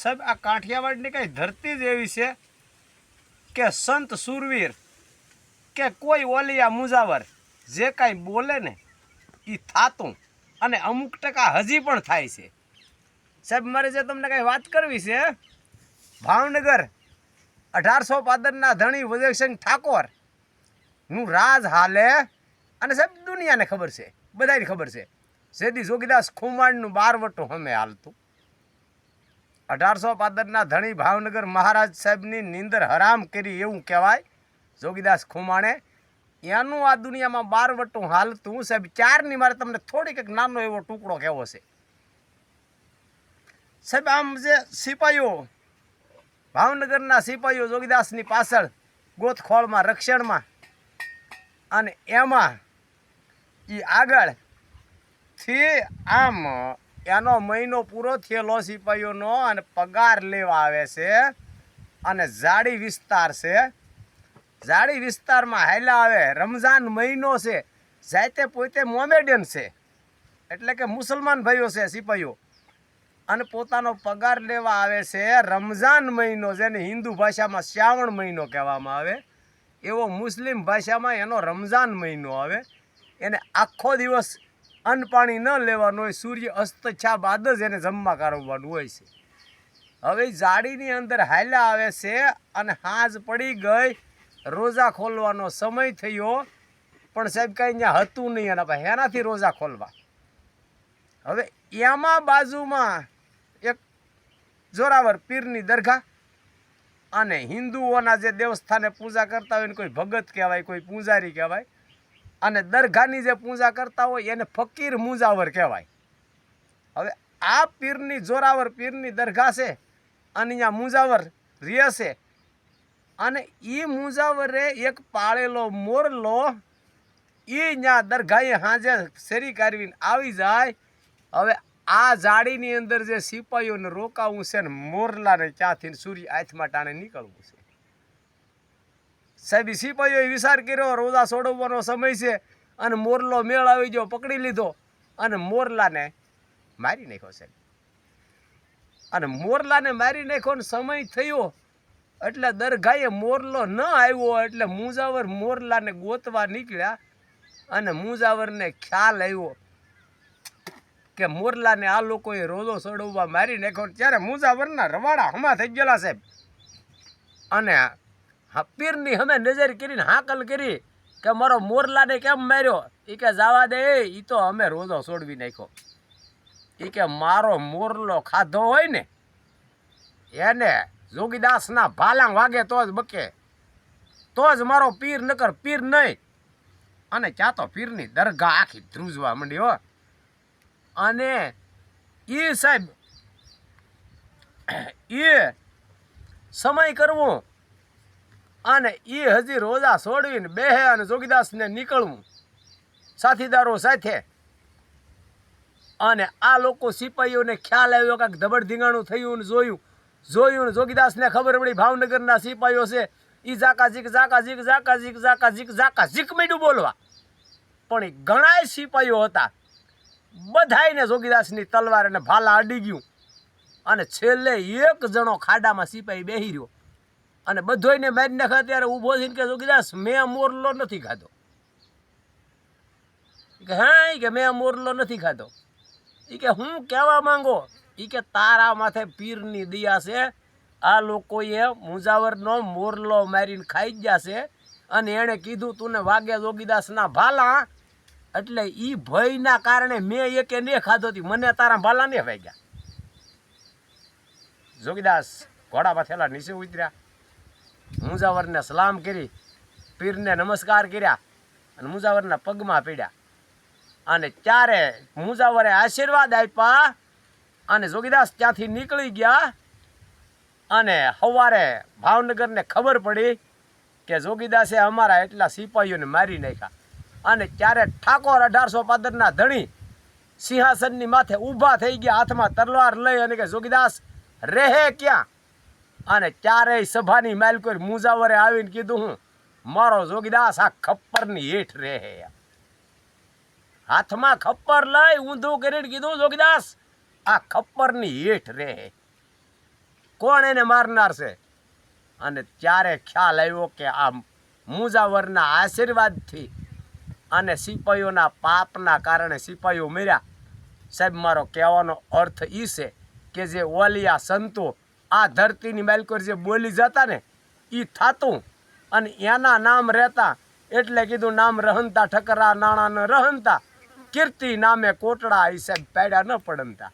સાહેબ, આ કાઠિયાવાડની કઈ ધરતી જ એવી છે કે સંત સુરવીર કે કોઈ ઓલિયા મુજાવર જે કાંઈ બોલે ને એ થાતું અને અમુક ટકા હજી પણ થાય છે. સાહેબ, મારે જે તમને કાંઈ વાત કરવી છે, ભાવનગર અઢારસો પાદરના ધણી વજયસિંહ ઠાકોરનું રાજ હાલે અને સાહેબ, દુનિયાને ખબર છે બધાને ખબર છે. સેદી જોગીદાસ ખુમાણનું બારવટું હમે હાલતું. અઢારસો પાદરના ધણી ભાવનગર મહારાજ સાહેબની નીંદર હરામ કરી એવું કહેવાય. જોગીદાસ ખુમાણે એનું આ દુનિયામાં બારવટું હાલતું સાહેબ, ચારની મારે તમને થોડીક એક નાનો એવો ટુકડો કહેવો છે. સાહેબ, આમ જે સિપાહીઓ ભાવનગરના સિપાહીઓ જોગીદાસની પાછળ ગોતખોળમાં, રક્ષણમાં અને એમાં એ આગળથી આમ એનો મહિનો પૂરો થયેલો સિપાહીઓનો અને પગાર લેવા આવે છે અને જાડી વિસ્તાર છે. જાડી વિસ્તારમાં હાલ્યા આવે, રમઝાન મહિનો છે, જાતે પોતે મોમેડિયન છે. એટલે કે મુસલમાન ભાઈઓ છે સિપાહીઓ અને પોતાનો પગાર લેવા આવે છે રમઝાન મહિનો જેને હિન્દુ ભાષામાં શ્રાવણ મહિનો કહેવામાં આવે. એવો મુસ્લિમ ભાષામાં એનો રમઝાન મહિનો આવે. એને આખો દિવસ અન્ન પાણી ન લેવાનું હોય, સૂર્ય અસ્ત છા બાદ જ એને જમવા કાઢવાનું હોય છે. હવે જાળીની અંદર હાલ્યા આવે છે અને હાજ પડી ગઈ, રોજા ખોલવાનો સમય થયો, પણ સાહેબ કાંઈ અહીંયા હતું નહીં એના પાસે, એનાથી રોજા ખોલવા. હવે એમાં બાજુમાં એક જોરાવર પીરની દરગાહ અને હિન્દુઓના જે દેવસ્થાને પૂજા કરતા હોય ને કોઈ ભગત કહેવાય, કોઈ પૂજારી કહેવાય અને દરગાહની જે પૂજા કરતા હોય એને ફકીર મુજાવર કહેવાય. હવે આ પીરની જોરાવર પીરની દરગાહ છે, અને અહીંયા મુજાવર રહે છે. અને એ મુજાવરે એક પાળેલો મોરલો એ ત્યાં દરગાહે હાજે શેરી કાઢવીને આવી જાય. હવે આ જાળીની અંદર જે સિપાહીઓને રોકાવું છે ને મોરલાને ક્યાંથી સૂર્ય હાથમાં ટાણે નીકળવું છે. સાહેબ, સિપાહીઓએ વિચાર કર્યો, રોજા સોડવવાનો સમય છે અને મોરલો મેળ આવી ગયો, પકડી લીધો અને મોરલાને મારી નાખ્યો સાહેબ. અને મોરલાને મારી નાખ્યો ને સમય થયો એટલે દરગાહે મોરલો ન આવ્યો એટલે મુજાવર મોરલાને ગોતવા નીકળ્યા અને મુજાવરને ખ્યાલ આવ્યો કે મોરલાને આ લોકોએ રોજો ચડવવા મારી નાખ્યો ત્યારે મુજાવરના રવાડા હમા થઈ ગયેલા સાહેબ. અને પીરની અમે નજર કરીને હાકલ કરી કે મારો મોરલાને કેમ માર્યો? એ કે, જવા દે એ તો અમે રોજો છોડવી નાખ્યો. એ કે, મારો મોરલો ખાધો હોય ને, એને જોગીદાસના ભાલાંગ વાગે તો જ બકે. તો જ મારો પીર નકર પીર નહીં. અને ત્યાં તો પીરની દરગાહ આખી ધ્રુજવા માંડી, હો. અને એ સાહેબ એ સમય કરવો અને એ હજી રોજા છોડવીને બેહે અને જોગીદાસને નીકળવું. સાથીદારો સાથે. અને આ લોકો સિપાહીઓને ખ્યાલ આવ્યો કાંક ધબડ ધીંગાણું થયું ને જોયું. જોયું ને જોગીદાસને ખબર પડી ભાવનગરના સિપાહીઓ છે. એ ઝાકા ઝીક ઝાકા ઝીક ઝાકા ઝીક ઝાકા ઝીક ઝાકા ઝીક મીડું બોલવા. પણ એ ઘણાય સિપાહીઓ હતા. બધાયને જોગીદાસની તલવાર અને ભાલા અડી ગયું. અને છેલ્લે એક જણો ખાડામાં સિપાહી બેહી રહ્યો. અને બધોયને મારી નાખે ત્યારે ઊભો થઈને કે જોગીદાસ મેં મોરલો નથી ખાધો. કે હા કે મેં મોરલો નથી ખાધો. એ કે, હું કહેવા માંગો? એ કે, તારા માથે પીરની દિયા છે. આ લોકોએ મુજાવરનો મોરલો મારીને ખાઈ ગયા છે અને એણે કીધું તું ને વાગે જોગીદાસના ભાલા. એટલે એ ભયના કારણે મેં એકે ને ખાધો હતી મને તારા ભાલા ને વાગ્યા. જોગીદાસ ઘોડામાં થયેલા નીચે ઉતર્યા. મુજાવરને સલામ કરી, પીરને નમસ્કાર કર્યા અને મુજાવરના પગમાં પીડ્યા. અને ત્યારે મુજાવરે આશીર્વાદ આપ્યા અને જોગીદાસ ત્યાંથી નીકળી ગયા અને સવારે ભાવનગરને ખબર પડી કે જોગીદાસે અમારા એટલા સિપાહીઓને મારી નાખ્યા. અને ત્યારે ઠાકોર અઢારસો પાદરના ધણી સિંહાસનની માથે ઊભા થઈ ગયા, હાથમાં તલવાર લઈ અને કે, જોગીદાસ, રહે ક્યાં? અને ચારેય સભાની માલકોર મુજાવરે આવીને કીધું હું, મારો જોગીદાસ આ ખપ્પરની હેઠ રહે. હાથમાં ખપ્પર લઈ ઊંધું કરીને કીધું, જોગીદાસ, આ ખપ્પરની હેઠ રહે. કોણ એને મારનાર છે? અને ત્યારે ખ્યાલ આવ્યો કે આ મુજાવરના આશીર્વાદથી અને સિપાહીઓના પાપના કારણે સિપાહીઓ મર્યા. સાહેબ, મારો કહેવાનો અર્થ એ છે કે જે ઓલિયા સંતો આ ધરતીની માલિકોર જે બોલી જતા ને એ થાતું. અને એના નામ રહેતા, એટલે કીધું નામ રહનતા ઠકરા નાણાં રહનતા કીર્તિ નામે કોટડા સાહેબ પાડ્યા ન પડનતા